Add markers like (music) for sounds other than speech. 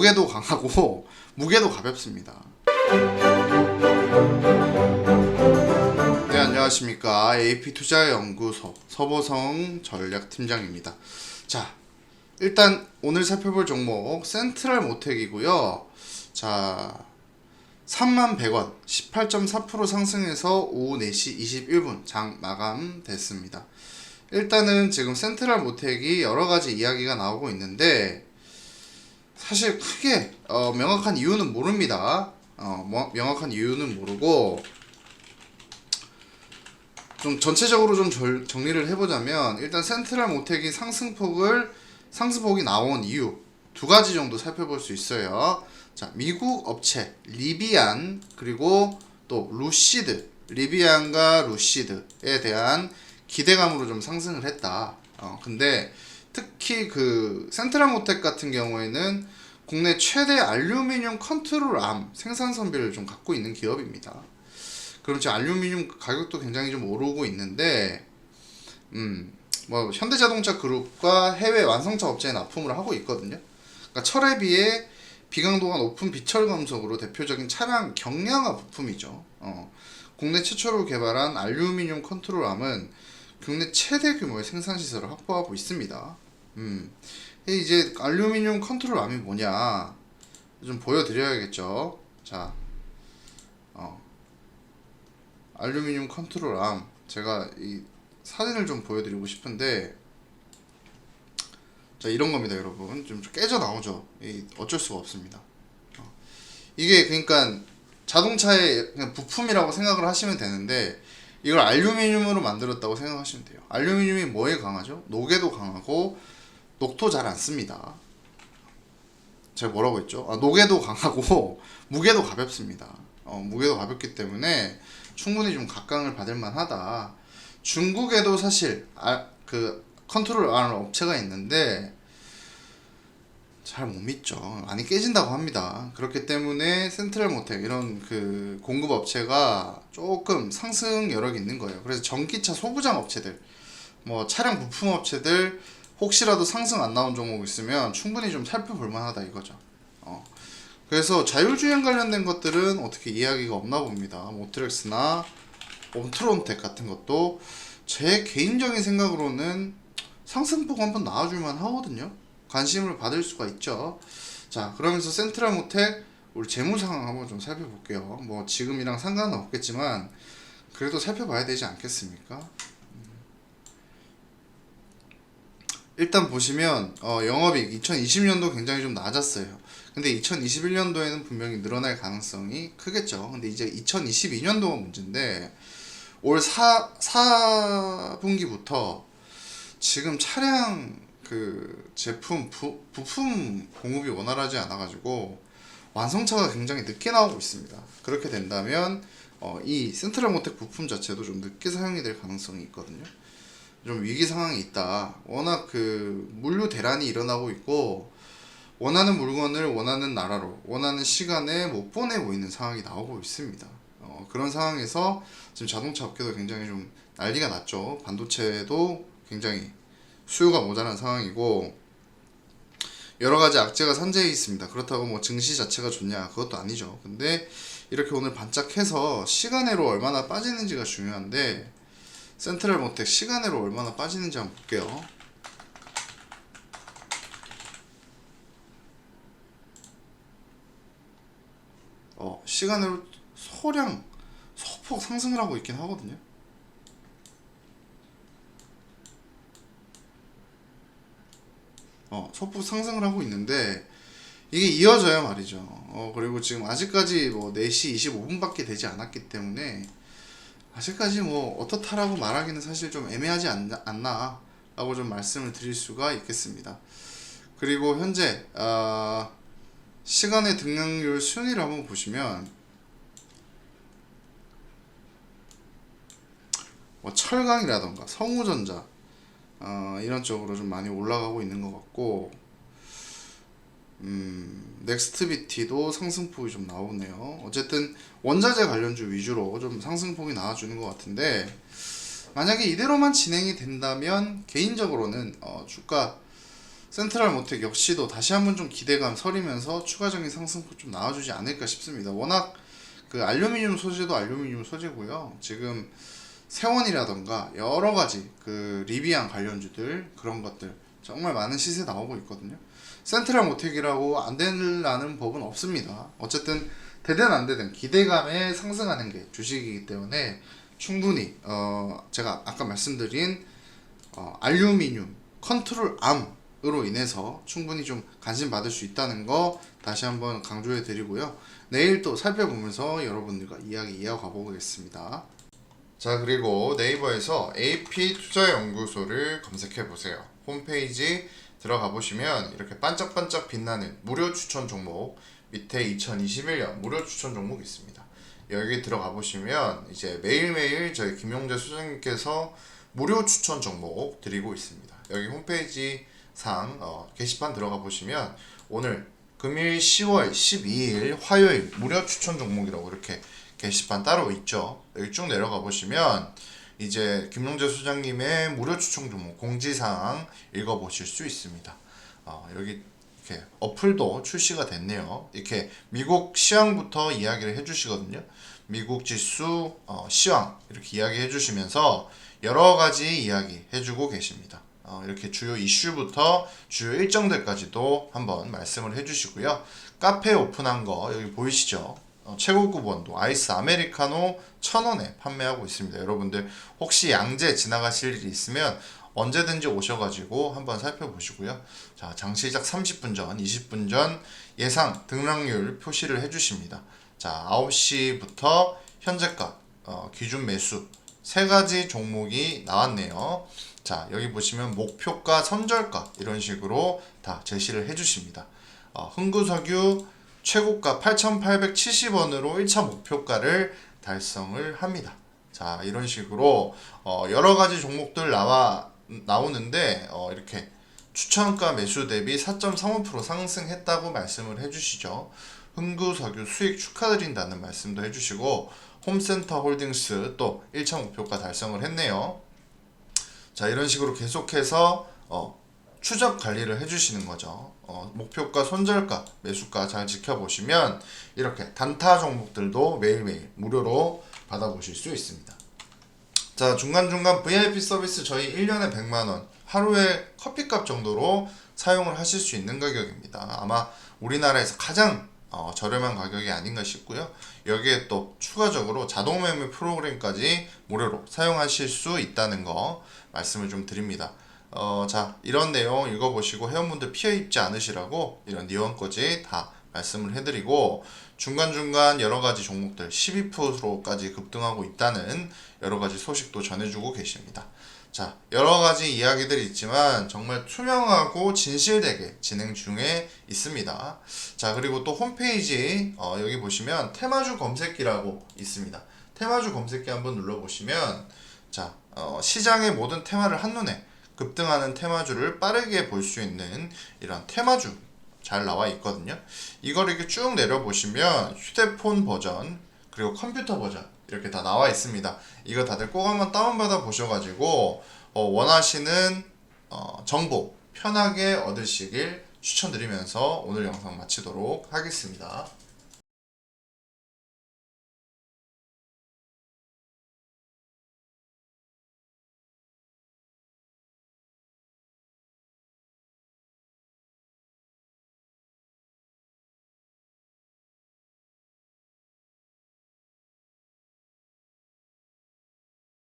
노게도 강하고 (laughs) 무게도 가볍습니다. 네, 안녕하십니까. AP투자연구소 서보성 전략팀장입니다. 자, 일단 오늘 살펴볼 종목 센트럴 모텍이고요. 자, 31,100원 18.4% 상승해서 오후 4시 21분 장 마감됐습니다. 일단은 지금 센트럴 모텍이 여러 가지 이야기가 나오고 있는데 사실 크게 어, 명확한 이유는 모릅니다. 어, 뭐, 명확한 이유는 모르고 좀 전체적으로 좀 절- 정리를 해보자면 일단 센트럴 모텍이 상승폭을 상승폭이 나온 이유 두 가지 정도 살펴볼 수 있어요. 자 미국 업체 리비안 그리고 또 루시드 리비안과 루시드에 대한 기대감으로 좀 상승을 했다. 어, 근데 특히 그 센트럴 모텍 같은 경우에는 국내 최대 알루미늄 컨트롤 암 생산 선비를 좀 갖고 있는 기업입니다. 그럼 지금 알루미늄 가격도 굉장히 좀 오르고 있는데, 음, 뭐 현대자동차 그룹과 해외 완성차 업체에 납품을 하고 있거든요. 그러니까 철에 비해 비강도가 높은 비철 금속으로 대표적인 차량 경량화 부품이죠. 어, 국내 최초로 개발한 알루미늄 컨트롤암은 국내 최대 규모의 생산 시설을 확보하고 있습니다. 음, 이제 알루미늄 컨트롤암이 뭐냐? 좀 보여드려야겠죠. 자, 어, 알루미늄 컨트롤암 제가 이 사진을 좀 보여드리고 싶은데. 자 이런 겁니다 여러분. 좀 깨져 나오죠. 이 어쩔 수가 없습니다. 어. 이게 그러니까 자동차의 부품이라고 생각을 하시면 되는데 이걸 알루미늄으로 만들었다고 생각하시면 돼요. 알루미늄이 뭐에 강하죠? 녹에도 강하고 녹도 잘 안 씁니다. 제가 뭐라고 했죠? 아, 녹에도 강하고 (laughs) 무게도 가볍습니다. 어, 무게도 가볍기 때문에 충분히 좀 각광을 받을 만하다. 중국에도 사실 아, 그 컨트롤 하는 업체가 있는데 잘 못 믿죠. 많이 깨진다고 합니다. 그렇기 때문에 센트럴 모텍 이런 그 공급 업체가 조금 상승 여력이 있는 거예요. 그래서 전기차 소부장 업체들, 뭐 차량 부품 업체들 혹시라도 상승 안 나온 종목 있으면 충분히 좀 살펴볼 만하다 이거죠. 어. 그래서 자율주행 관련된 것들은 어떻게 이야기가 없나 봅니다. 모트렉스나 옴트론텍 같은 것도 제 개인적인 생각으로는 상승폭 한번 나와줄만 하거든요. 관심을 받을 수가 있죠. 자, 그러면서 센트럴 모텍 우리 재무 상황 한번 좀 살펴볼게요. 뭐 지금이랑 상관은 없겠지만 그래도 살펴봐야 되지 않겠습니까? 음. 일단 보시면 어, 영업이익 2020년도 굉장히 좀 낮았어요. 근데 2021년도에는 분명히 늘어날 가능성이 크겠죠. 근데 이제 2022년도가 문제인데 올 4, 4분기부터 지금 차량 그 제품 부, 부품 공급이 원활하지 않아 가지고 완성차가 굉장히 늦게 나오고 있습니다. 그렇게 된다면 어, 이 센트럴 모텍 부품 자체도 좀 늦게 사용이 될 가능성이 있거든요. 좀 위기 상황이 있다. 워낙 그 물류 대란이 일어나고 있고 원하는 물건을 원하는 나라로 원하는 시간에 못 보내고 있는 상황이 나오고 있습니다. 어, 그런 상황에서 지금 자동차 업계도 굉장히 좀 난리가 났죠. 반도체도 굉장히 수요가 모자란 상황이고 여러 가지 악재가 산재해 있습니다. 그렇다고 뭐 증시 자체가 좋냐 그것도 아니죠. 근데 이렇게 오늘 반짝해서 시간으로 얼마나 빠지는지가 중요한데 센트럴 모텍 시간으로 얼마나 빠지는지 한번 볼게요. 어, 시간으로 소량 소폭 상승을 하고 있긴 하거든요. 어, 소폭 상승을 하고 있는데 이게 이어져야 말이죠. 어, 그리고 지금 아직까지 뭐 4시 25분밖에 되지 않았기 때문에 아직까지 뭐 어떻다라고 말하기는 사실 좀 애매하지 않나, 않나 라고 좀 말씀을 드릴 수가 있겠습니다. 그리고 현재 어, 시간의 등락률 순위를 한번 보시면 뭐 철강이라던가 성우전자 어, 이런 쪽으로 좀 많이 올라가고 있는 것 같고 음, 넥스트비티도 상승폭이 좀 나오네요. 어쨌든 원자재 관련주 위주로 좀 상승폭이 나와주는 것 같은데 만약에 이대로만 진행이 된다면 개인적으로는 어, 주가 센트럴 모텍 역시도 다시 한번 좀 기대감 서리면서 추가적인 상승폭 좀 나와주지 않을까 싶습니다. 워낙 그 알루미늄 소재도 알루미늄 소재고요. 지금 세원이라던가 여러 가지 그 리비안 관련주들 그런 것들 정말 많은 시세 나오고 있거든요. 센트럴 모텍이라고 안 되는 법은 없습니다. 어쨌든 되든 안 되든 기대감에 상승하는 게 주식이기 때문에 충분히 어 제가 아까 말씀드린 어 알루미늄 컨트롤 암으로 인해서 충분히 좀 관심 받을 수 있다는 거 다시 한번 강조해 드리고요. 내일 또 살펴보면서 여러분들과 이야기 이어가 보겠습니다. 자 그리고 네이버에서 AP 투자연구소를 검색해 보세요. 홈페이지 들어가 보시면 이렇게 반짝반짝 빛나는 무료 추천 종목 밑에 2021년 무료 추천 종목 있습니다. 여기 들어가 보시면 이제 매일매일 저희 김용재 수장님께서 무료 추천 종목 드리고 있습니다. 여기 홈페이지 상 어, 게시판 들어가 보시면 오늘 금일 10월 12일 화요일 무료 추천 종목이라고 이렇게 게시판 따로 있죠. 여기 쭉 내려가 보시면 이제 김용재 소장님의 무료 추천 종목 공지사항 읽어보실 수 있습니다. 어, 여기 이렇게 어플도 출시가 됐네요. 이렇게 미국 시황부터 이야기를 해주시거든요. 미국 지수 어, 시황 이렇게 이야기해 주시면서 여러 가지 이야기 해주고 계십니다. 어, 이렇게 주요 이슈부터 주요 일정들까지도 한번 말씀을 해주시고요. 카페 오픈한 거 여기 보이시죠? 어, 최고급 원두 아이스 아메리카노 1,000원에 판매하고 있습니다. 여러분들 혹시 양재 지나가실 일이 있으면 언제든지 오셔가지고 한번 살펴보시고요. 자, 장 시작 30분 전, 20분 전 예상 등락률 표시를 해주십니다. 자, 9시부터 현재가 어, 기준 매수 세 가지 종목이 나왔네요. 자, 여기 보시면 목표가, 선절가 이런 식으로 다 제시를 해주십니다. 어, 흥구석유 최고가 8,870원으로 1차 목표가를 달성을 합니다. 자, 이런 식으로 어, 여러 가지 종목들 나와 나오는데 어, 이렇게 추천가 매수 대비 4.35% 상승했다고 말씀을 해주시죠. 흥구석유 수익 축하드린다는 말씀도 해주시고 홈센터 홀딩스 또 1차 목표가 달성을 했네요. 자 이런 식으로 계속해서 어, 추적 관리를 해주시는 거죠. 어, 목표가, 손절가, 매수가 잘 지켜보시면 이렇게 단타 종목들도 매일매일 무료로 받아보실 수 있습니다. 자 중간중간 VIP 서비스 저희 1년에 100만원 하루에 커피값 정도로 사용을 하실 수 있는 가격입니다. 아마 우리나라에서 가장 어, 저렴한 가격이 아닌가 싶고요. 여기에 또 추가적으로 자동 매매 프로그램까지 무료로 사용하실 수 있다는 거 말씀을 좀 드립니다. 어, 자, 이런 내용 읽어보시고 회원분들 피해 입지 않으시라고 이런 니원까지 다 말씀을 해드리고 중간중간 여러 가지 종목들 12%까지 급등하고 있다는 여러 가지 소식도 전해주고 계십니다. 자, 여러 가지 이야기들이 있지만 정말 투명하고 진실되게 진행 중에 있습니다. 자, 그리고 또 홈페이지 어, 여기 보시면 테마주 검색기라고 있습니다. 테마주 검색기 한번 눌러보시면 자, 어, 시장의 모든 테마를 한눈에 급등하는 테마주를 빠르게 볼 수 있는 이런 테마주 잘 나와 있거든요. 이걸 이렇게 쭉 내려보시면 휴대폰 버전 그리고 컴퓨터 버전 이렇게 다 나와 있습니다. 이거 다들 꼭 한번 다운받아 보셔가지고 어, 원하시는 어, 정보 편하게 얻으시길 추천드리면서 오늘 영상 마치도록 하겠습니다.